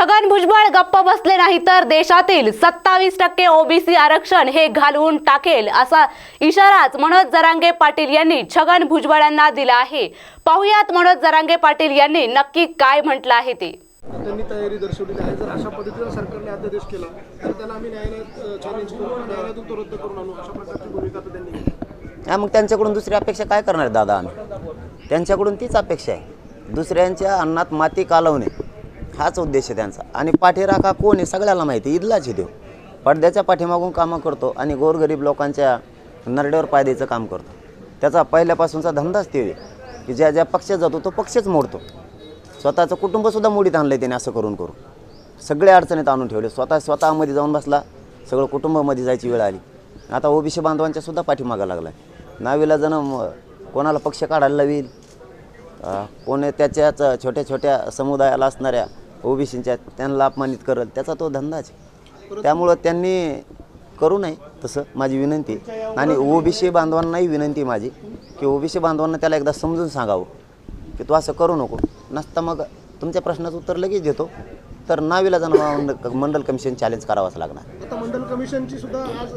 छगन भुजबळ गप्प बसले नाही तर देशातील सत्तावीस टक्के ओबीसी आरक्षण हे घालवून टाकेल असा इशाराच मनोज जरांगे पाटील यांनी छगन भुजबळांना दिला आहे. पाहुयात मनोज जरांगे पाटील यांनी नक्की काय म्हटलं आहे ते. त्यांनी तयारी दर्शवलेली आहे. जर अशा पद्धतीचा सरकारने अध्यादेश केला तर त्याला आम्ही न्यायालयात चॅलेंज करू न्यायालयातून तो रद्द करून आणू. अशा प्रकारची भूमिका आता त्यांनी घेतली. हा मग त्यांच्याकडून दुसरी अपेक्षा काय करणार दादा आम्ही? त्यांच्याकडून तीच अपेक्षा आहे. दुसऱ्यांच्या अन्नात माती कालवणे. हाच उद्देश आहे त्यांचा. आणि पाठीराखा कोण आहे सगळ्याला माहिती ईदलाच इदलाच देव पडद्याच्या पाठीमागून कामं करतो आणि गोरगरीब लोकांच्या नरड्यावर पाय द्यायचं काम करतो. त्याचा पहिल्यापासूनचा धंदाच ते की ज्या ज्या पक्षात जातो तो पक्षच मोडतो. स्वतःचं कुटुंबसुद्धा मोडीत आणलं आहे त्याने असं करून करून. सगळे अडचणीत आणून ठेवले. स्वतः स्वतःमध्ये जाऊन बसला सगळं कुटुंबामध्ये जायची वेळ आली. आता ओबीसी बांधवांच्या सुद्धा पाठीमागा लागला आहे नावीला जण कोणाला पक्ष काढायला लावील? कोणी त्याच्याच छोट्या छोट्या समुदायाला असणाऱ्या ओबीसींच्या त्यांना अपमानित करेल त्याचा तो धंदाच आहे. त्यामुळं त्यांनी करू नये तसं माझी विनंती आणि ओबीसी बांधवांनाही विनंती माझी की ओबीसी बांधवांना त्याला एकदा समजून सांगावं की तू असं करू नको. नसता मग तुमच्या प्रश्नाचं उत्तर लगेच देतो. तर नाविला जाणं मंडल कमिशन चॅलेंज करावंच लागणार. मंडल कमिशनची सुद्धा आज